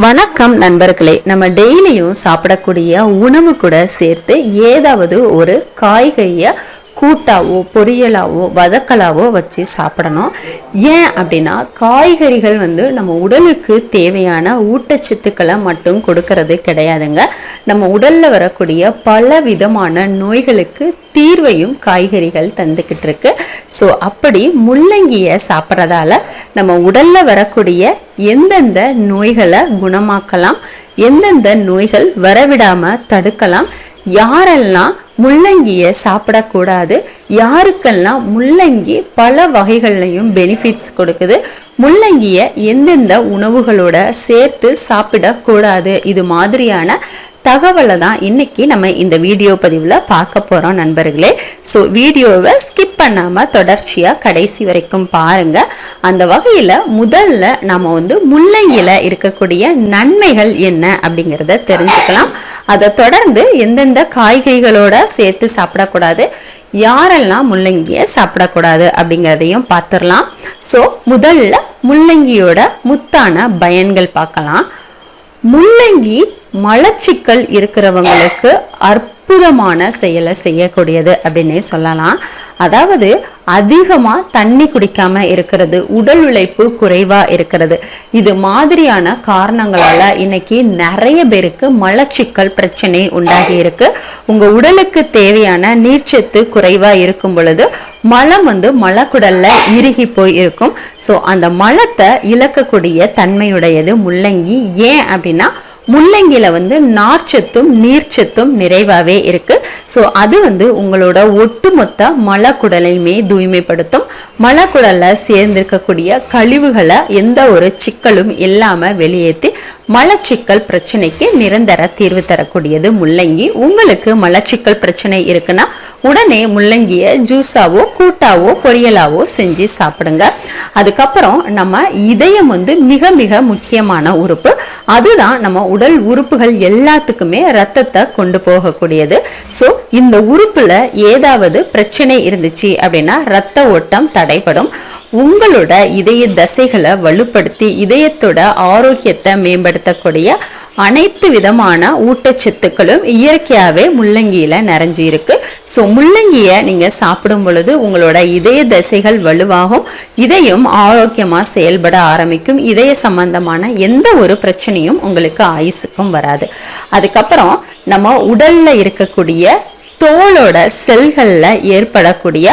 வணக்கம் நண்பர்களே. நம்ம டெய்லியும் சாப்பிடக்கூடிய உணவு கூட சேர்த்து ஏதாவது ஒரு காய்கறியை கூட்டாவோ பொரியலாவோ வதக்கலாவோ வச்சு சாப்பிடணும். ஏன் அப்படின்னா காய்கறிகள் வந்து நம்ம உடலுக்கு தேவையான ஊட்டச்சத்துக்களை மட்டும் கொடுக்கறது கிடையாதுங்க. நம்ம உடலில் வரக்கூடிய பல விதமான நோய்களுக்கு தீர்வையும் காய்கறிகள் தந்துக்கிட்டு இருக்கு. ஸோ அப்படி முள்ளங்கியை சாப்பிட்றதால நம்ம உடலில் வரக்கூடிய எந்தெந்த நோய்களை குணமாக்கலாம் எந்தெந்த நோய்கள் வரவிடாமல் தடுக்கலாம் யாரெல்லாம் முள்ளங்கியை சாப்பிடக்கூடாது. யாருக்கெல்லாம் முள்ளங்கி பல வகைகள்லையும் பெனிஃபிட்ஸ் கொடுக்குது முள்ளங்கியை எந்தெந்த உணவுகளோட சேர்த்து சாப்பிடக்கூடாது இது மாதிரியான தகவலை தான் இன்னைக்கு நம்ம இந்த வீடியோ பதிவில் பார்க்க போகிறோம் நண்பர்களே. ஸோ வீடியோவை ஸ்கிப் பண்ணாமல் தொடர்ச்சியாக கடைசி வரைக்கும் பாருங்கள் அந்த வகையில் முதல்ல நம்ம வந்து முள்ளங்கியில் இருக்கக்கூடிய நன்மைகள் என்ன அப்படிங்கிறத தெரிஞ்சுக்கலாம். அதை தொடர்ந்து எந்தெந்த காய்கறிகளோட சேர்த்து சாப்பிடக்கூடாது யாரெல்லாம் முள்ளங்கியை சாப்பிடக்கூடாது அப்படிங்கிறதையும் பார்த்துடலாம். ஸோ முதல்ல முள்ளங்கியோட முத்தான பயன்கள் பார்க்கலாம். முள்ளங்கி மலச்சிக்கல் இருக்கிறவங்களுக்கு அற்புதமான செயலை செய்யக்கூடியது அப்படின்னே சொல்லலாம். அதாவது அதிகமாக தண்ணி குடிக்காம இருக்கிறது உடல் உழைப்பு குறைவாக இருக்கிறது. இது மாதிரியான காரணங்களால் இன்னைக்கு நிறைய பேருக்கு மலச்சிக்கல் பிரச்சனை உண்டாகி இருக்கு. உங்கள் உடலுக்கு தேவையான நீர்ச்சத்து குறைவாக இருக்கும் பொழுது மலம் வந்து மலக்குடல்ல இறுகி போய் இருக்கும். ஸோ அந்த மலத்தை இழக்கக்கூடிய தன்மையுடையது முள்ளங்கி. ஏன் அப்படின்னா முள்ளங்கில வந்து நார்ச்சத்தும் நீர்ச்சத்தும் நிறைவாவே இருக்கு. ஸோ அது வந்து உங்களோட ஒட்டுமொத்த மலக்குடலையுமே தூய்மைப்படுத்தும். மலக்குடலில் சேர்ந்திருக்கக்கூடிய கழிவுகளை எந்த ஒரு சிக்கலும் இல்லாம வெளியேற்றி மலச்சிக்கல் பிரச்சனைக்கு நிரந்தர தீர்வு தரக்கூடியது முள்ளங்கி. உங்களுக்கு மலச்சிக்கல் பிரச்சனை இருக்குன்னா உடனே முள்ளங்கியை ஜூஸாவோ கூட்டாவோ பொரியலாவோ செஞ்சு சாப்பிடுங்க. அதுக்கப்புறம் நம்ம இதயம் வந்து மிக மிக முக்கியமான உறுப்பு. அதுதான் நம்ம உடல் உறுப்புகள் எல்லாத்துக்குமே ரத்தத்தை கொண்டு போகக்கூடியது. ஸோ இந்த உறுப்புல ஏதாவது பிரச்சனை இருந்துச்சு அப்படின்னா ரத்த ஓட்டம் தடைப்படும் உங்களோட இதய தசைகளை வலுப்படுத்தி இதயத்தோட ஆரோக்கியத்தை மேம்படுத்தக்கூடிய அனைத்து விதமான ஊட்டச்சத்துக்களும் இயற்கையாகவே முள்ளங்கியில் நிறைஞ்சு இருக்கு ஸோ முள்ளங்கியை நீங்கள் சாப்பிடும் பொழுது உங்களோட இதய தசைகள் வலுவாகும். இதயம் ஆரோக்கியமாக செயல்பட ஆரம்பிக்கும். இதய சம்பந்தமான எந்த ஒரு பிரச்சனையும் உங்களுக்கு ஆயுசுக்கும் வராது. அதுக்கப்புறம் நம்ம உடலில் இருக்கக்கூடிய தோலோட செல்களில் ஏற்படக்கூடிய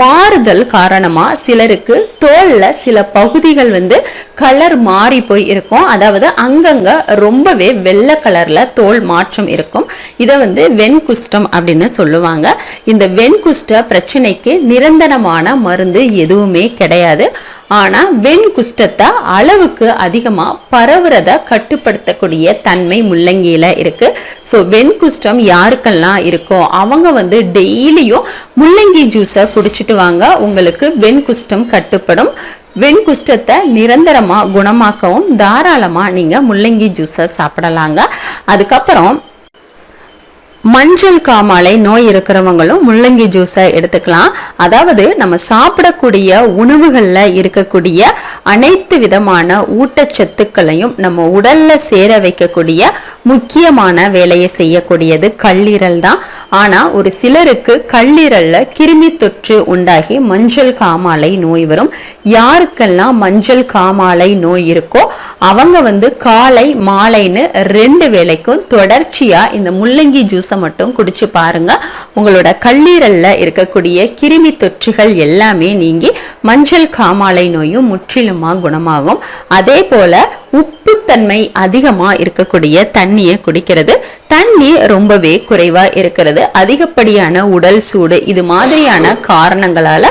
மாறுதல் காரணமாக சிலருக்கு தோலில் சில பகுதிகள் வந்து கலர் மாறி போய் இருக்கும். அதாவது அங்கங்கே ரொம்பவே வெள்ளை கலரில் தோல் மாற்றம் இருக்கும். இதை வந்து வெண்குஷ்டம் அப்படின்னு சொல்லுவாங்க. இந்த வெண்குஷ்ட பிரச்சனைக்கு நிரந்தரமான மருந்து எதுவுமே கிடையாது. ஆனால் வெண் குஷ்டத்தை அளவுக்கு அதிகமாக பரவுறத கட்டுப்படுத்தக்கூடிய தன்மை முள்ளங்கியில் இருக்குது ஸோ வெண் குஷ்டம் யாருக்கெல்லாம் இருக்கோ அவங்க வந்து டெய்லியும் முள்ளங்கி ஜூஸை குடிச்சிட்டு வாங்க. உங்களுக்கு வெண் குஷ்டம் கட்டுப்படும். வெண் குஷ்டத்தை நிரந்தரமாக குணமாக்கவும் தாராளமாக நீங்கள் முள்ளங்கி ஜூஸை சாப்பிடலாங்க. அதுக்கப்புறம் மஞ்சள் காமாலை நோய் இருக்கிறவங்களும் முள்ளங்கி ஜூஸை எடுத்துக்கலாம். அதாவது நம்ம சாப்பிடக்கூடிய உணவுகளில் இருக்கக்கூடிய அனைத்து விதமான ஊட்டச்சத்துக்களையும் நம்ம உடல்ல சேர வைக்கக்கூடிய முக்கியமான வேலையை செய்யக்கூடியது கல்லீரல் தான். ஆனால் ஒரு சிலருக்கு கல்லீரலில் கிருமி தொற்று உண்டாகி மஞ்சள் காமாலை நோய் வரும். யாருக்கெல்லாம் மஞ்சள் காமாலை நோய் இருக்கோ அவங்க வந்து காலை மாலைன்னு ரெண்டு வேளைக்கும் தொடர்ச்சியாக இந்த முள்ளங்கி ஜூஸை மட்டும் குடிச்சு பாருங்க. உங்களோட கல்லீரலில் இருக்கக்கூடிய கிருமி தொற்றுகள் எல்லாமே நீங்கி மஞ்சள் காமாலை நோயும் முற்றிலுமாக குணமாகும். அதே போல உப்புத்தன்மை அதிகமாக இருக்கக்கூடிய தண்ணியை குடிக்கிறது. தண்ணி ரொம்பவே குறைவாக இருக்கிறது. அதிகப்படியான உடல் சூடு இது மாதிரியான காரணங்களால்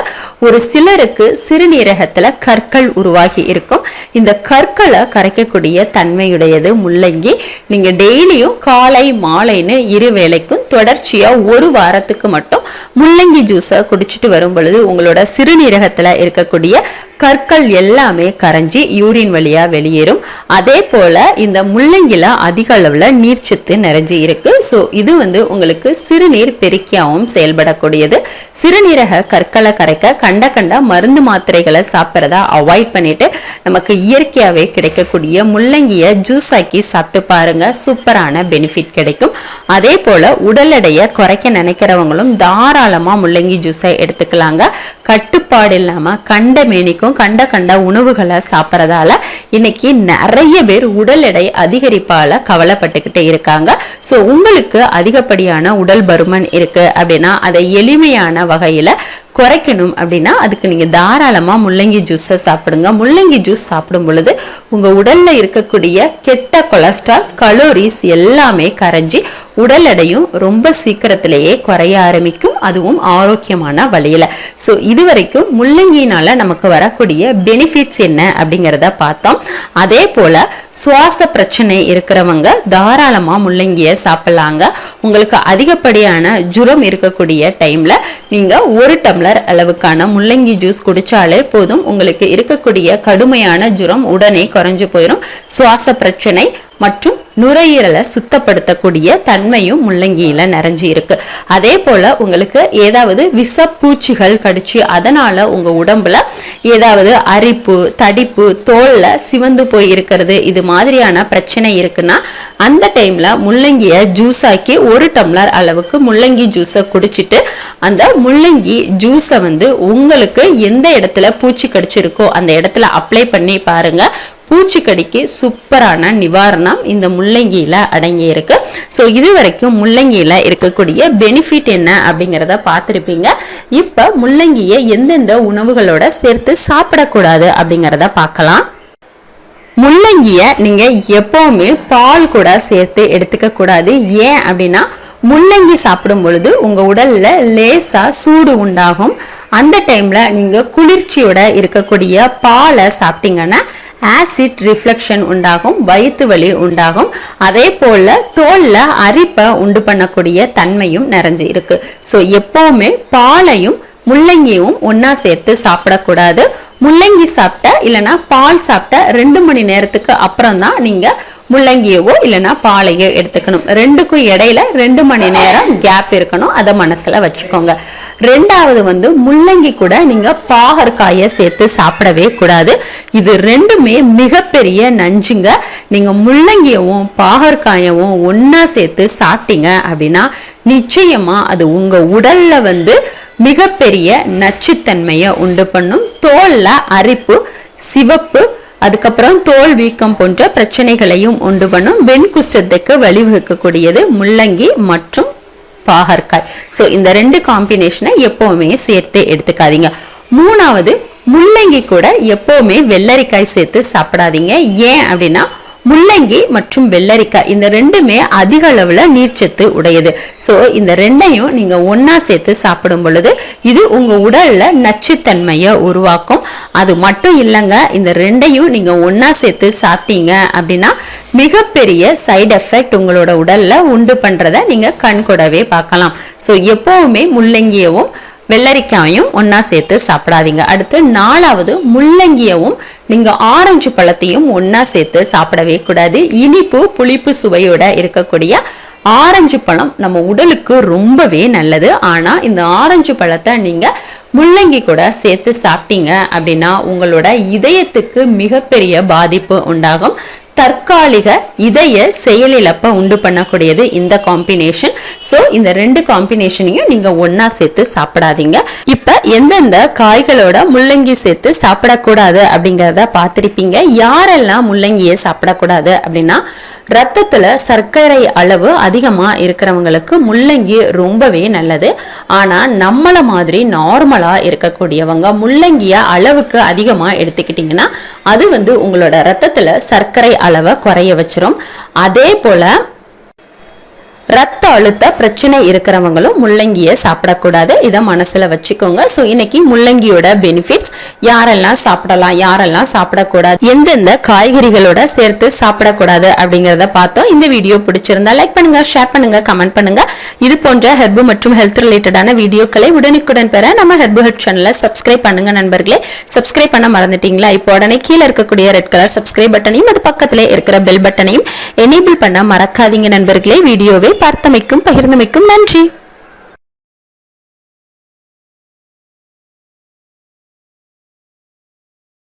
ஒரு சிலருக்கு சிறுநீரகத்துல கற்கள் உருவாகி இருக்கும். இந்த கற்களை கரைக்கக்கூடிய தன்மையுடையது முள்ளங்கி நீங்க டெய்லியும் காலை மாலைன்னு இரு வேளைக்கும் தொடர்ச்சியா ஒரு வாரத்துக்கு மட்டும் முள்ளங்கி ஜூஸை குடிச்சிட்டு வரும் பொழுது உங்களோட சிறுநீரகத்துல இருக்கக்கூடிய கற்கள் எல்லாமே கரைஞ்சி யூரின் வழியா வெளியேறும். அதே போல இந்த முள்ளங்கில அதிக அளவுல நீர்ச்சத்து நிறைஞ்சு இருக்கு. ஸோ இது வந்து உங்களுக்கு சிறுநீர் பெருக்கியாவும் செயல்படக்கூடியது. சிறுநீரக கற்களை கரைக்க கண்ட கண்ட மருந்து மாத்திரைகளை சாப்பிட்றத அவாய்ட் பண்ணிட்டு நமக்கு இயற்கையாகவே கிடைக்கக்கூடிய முள்ளங்கிய ஜூஸ் ஆக்கி சாப்பிட்டு பாருங்க. சூப்பரான பெனிஃபிட் கிடைக்கும். அதே போல உடல் எடையை குறைக்க நினைக்கிறவங்களும் தாராளமா முள்ளங்கி ஜூஸை எடுத்துக்கலாங்க. கட்டுப்பாடு இல்லாம கண்ட மேனிக்கும் கண்ட கண்ட உணவுகளை சாப்பிட்றதால இன்னைக்கு நிறைய பேர் உடல் எடை அதிகரிப்பால கவலைப்பட்டுக்கிட்டே இருக்காங்க. ஸோ உங்களுக்கு அதிகப்படியான உடல் பருமன் இருக்கு அப்படின்னா அதை எளிமையான வகையில குறைக்கணும் அப்படின்னா அதுக்கு நீங்கள் தாராளமாக முள்ளங்கி ஜூஸை சாப்பிடுங்க. முள்ளங்கி ஜூஸ் சாப்பிடும் பொழுது உங்கள் உடலில் இருக்கக்கூடிய கெட்ட கொலஸ்ட்ரால் கலோரிஸ் எல்லாமே கரைஞ்சி உடல் எடையும் ரொம்ப சீக்கிரத்திலேயே குறைய ஆரம்பிக்கும். அதுவும் ஆரோக்கியமான வழியில். ஸோ இது வரைக்கும் முள்ளங்கினால நமக்கு வரக்கூடிய பெனிஃபிட்ஸ் என்ன அப்படிங்கிறத பார்த்தோம். அதே போல் சுவாச பிரச்சனை இருக்கிறவங்க தாராளமாக முள்ளங்கியை சாப்பிட்லாங்க. உங்களுக்கு அதிகப்படியான ஜுரம் இருக்கக்கூடிய டைமில் நீங்கள் ஒரு டம்ளர் அளவுக்கான முள்ளங்கி ஜூஸ் குடித்தாலே போதும். உங்களுக்கு இருக்கக்கூடிய கடுமையான ஜுரம் உடனே குறைஞ்சு போயிடும் சுவாச பிரச்சனை மற்றும் நுரையீரலை சுத்தப்படுத்தக்கூடிய தன்மையும் முள்ளங்கியில் நிறைஞ்சு இருக்கு. அதே போல் உங்களுக்கு ஏதாவது விஷப்பூச்சிகள் கடிச்சு அதனால் உங்கள் உடம்புல ஏதாவது அரிப்பு தடிப்பு தோலில் சிவந்து போய் இருக்கிறது இது மாதிரியான பிரச்சனை இருக்குன்னா அந்த டைமில் முள்ளங்கியை ஜூஸ் ஆக்கி ஒரு டம்ளர் அளவுக்கு முள்ளங்கி ஜூஸை குடிச்சிட்டு அந்த முள்ளங்கி ஜூஸை வந்து உங்களுக்கு எந்த இடத்துல பூச்சி கடிச்சிருக்கோ அந்த இடத்துல அப்ளை பண்ணி பாருங்கள் பூச்சிக்கடிக்கு சூப்பரான நிவாரணம் இந்த முள்ளங்கியில அடங்கி இருக்கு ஸோ இது வரைக்கும் முள்ளங்கியில இருக்கக்கூடிய பெனிஃபிட் என்ன அப்படிங்கிறத பார்த்துருப்பீங்க. இப்போ முள்ளங்கியை எந்தெந்த உணவுகளோட சேர்த்து சாப்பிடக்கூடாது அப்படிங்கிறத பார்க்கலாம். முள்ளங்கியை நீங்கள் எப்போவுமே பால் கூட சேர்த்து எடுத்துக்க கூடாது. ஏன் அப்படின்னா முள்ளங்கி சாப்பிடும் பொழுது உங்கள் உடல்ல லேசாக சூடு உண்டாகும். அந்த டைம்ல நீங்கள் குளிர்ச்சியோட இருக்கக்கூடிய பாலை சாப்பிட்டீங்கன்னா ஆசிட் ரிஃப்ளெக்ஷன் உண்டாகும் வயிற்று வலி உண்டாகும். அதே போல் தோலில் அரிப்பை உண்டு பண்ணக்கூடிய தன்மையும் நிறைஞ்சு இருக்கு. ஸோ எப்போவுமே பாலையும் முள்ளங்கியும் ஒன்றா சேர்த்து சாப்பிடக்கூடாது. முள்ளங்கி சாப்பிட்ட இல்லைன்னா பால் சாப்பிட்ட ரெண்டு மணி நேரத்துக்கு அப்புறம் தான் நீங்கள் முள்ளங்கியவோ இல்லைன்னா பாலையோ எடுத்துக்கணும். ரெண்டுக்கும் இடையில ரெண்டு மணி நேரம் கேப் இருக்கணும். அதை மனசுல வச்சுக்கோங்க. ரெண்டாவது வந்து முள்ளங்கி கூட நீங்க பாகற்காயை சேர்த்து சாப்பிடவே கூடாது. இது ரெண்டுமே மிகப்பெரிய நஞ்சுங்க. நீங்க முள்ளங்கியவும் பாகற்காயவும் ஒன்னா சேர்த்து சாப்பிட்டீங்க அப்படின்னா நிச்சயமா அது உங்க உடல்ல வந்து மிகப்பெரிய நச்சுத்தன்மையை உண்டு பண்ணும். தோல்ல அரிப்பு சிவப்பு அதுக்கப்புறம் தோல் வீக்கம் போன்ற பிரச்சனைகளையும் உண்டு பண்ணும். வெண்குஷ்டத்துக்கு வழிவகுக்கக்கூடியது முள்ளங்கி மற்றும் பாகற்காய். ஸோ இந்த ரெண்டு காம்பினேஷனை எப்போவுமே சேர்த்து எடுத்துக்காதீங்க. மூணாவது முள்ளங்கி கூட எப்போவுமே வெள்ளரிக்காய் சேர்த்து சாப்பிடாதீங்க. ஏன் அப்படின்னா முள்ளங்கி மற்றும் வெள்ளரிக்காய். இந்த ரெண்டுமே அதிக அளவில் நீர்ச்சத்து உடையது. ஸோ இந்த ரெண்டையும் நீங்கள் ஒன்றா சேர்த்து சாப்பிடும் பொழுது இது உங்கள் உடலில் நச்சுத்தன்மையை உருவாக்கும். அது மட்டும் இல்லைங்க இந்த ரெண்டையும் நீங்கள் ஒன்றா சேர்த்து சாப்பிட்டீங்க அப்படின்னா மிகப்பெரிய சைடு எஃபெக்ட் உங்களோட உடலில் உண்டு பண்ணுறதை நீங்கள் கண்கூடவே பார்க்கலாம். ஸோ எப்போவுமே முள்ளங்கியவும் வெள்ளரிக்காயும் ஒன்னா சேர்த்து சாப்பிடாதீங்க. அடுத்து நாலாவது முள்ளங்கியவும் நீங்க ஆரஞ்சு பழத்தையும் ஒன்னா சேர்த்து சாப்பிடவே கூடாது. இனிப்பு புளிப்பு சுவையோட இருக்கக்கூடிய ஆரஞ்சு பழம் நம்ம உடலுக்கு ரொம்பவே நல்லது. ஆனா இந்த ஆரஞ்சு பழத்தை நீங்க முள்ளங்கி கூட சேர்த்து சாப்பிட்டீங்க அப்படின்னா உங்களோட இதயத்துக்கு மிகப்பெரிய பாதிப்பு உண்டாகும். தற்காலிக இதய செயலிழப்பை உண்டு பண்ணக்கூடியது இந்த காம்பினேஷன் ஸோ இந்த ரெண்டு காம்பினேஷனையும் நீங்க ஒன்னா சேர்த்து சாப்பிடாதீங்க. இப்ப எந்தெந்த காய்களோட முள்ளங்கி சேர்த்து சாப்பிடக்கூடாது அப்படிங்கிறத பார்த்திருப்பீங்க. யாரெல்லாம் முள்ளங்கியை சாப்பிடக்கூடாது அப்படின்னா ரத்தத்துல சர்க்கரை அளவு அதிகமா இருக்கிறவங்களுக்கு முள்ளங்கி ரொம்பவே நல்லது. ஆனா நம்மள மாதிரி நார்மலா இருக்கக்கூடியவங்க முள்ளங்கிய அளவுக்கு அதிகமா எடுத்துக்கிட்டிங்கன்னா அது வந்து உங்களோட ரத்தத்துல சர்க்கரை அளவை குறைய வச்சிரும். அதே போல ரத்த அழுத்த பிரச்சனை இருக்கிறவங்களும் முள்ளங்கியை சாப்பிடக்கூடாது. இதை மனசுல வச்சுக்கோங்க. ஸோ இன்னைக்கு முள்ளங்கியோட பெனிஃபிட்ஸ் யாரெல்லாம் சாப்பிடலாம் யாரெல்லாம் சாப்பிடக்கூடாது எந்தெந்த காய்கறிகளோட சேர்த்து சாப்பிடக்கூடாது அப்படிங்கிறத பார்த்தோம். இந்த வீடியோ பிடிச்சிருந்தா லைக் பண்ணுங்க ஷேர் பண்ணுங்க கமெண்ட் பண்ணுங்க. இது போன்ற ஹெர்பு மற்றும் ஹெல்த் ரிலேட்டடான வீடியோக்களை உடனுக்குடன் பெற நம்ம ஹெர்பு ஹெல்த் சேனலை சப்ஸ்கிரைப் பண்ணுங்க நண்பர்களே. சப்ஸ்கிரைப் பண்ண மறந்துட்டீங்களா? இப்போ உடனே கீழே இருக்கக்கூடிய ரெட் கலர் சப்ஸ்கிரைப் பட்டனையும் அது பக்கத்திலே இருக்கிற பெல் பட்டனையும் எனேபிள் பண்ண மறக்காதீங்க நண்பர்களே. வீடியோவை பார்த்தமைக்கும் பகிர்ந்தமைக்கும் நன்றி.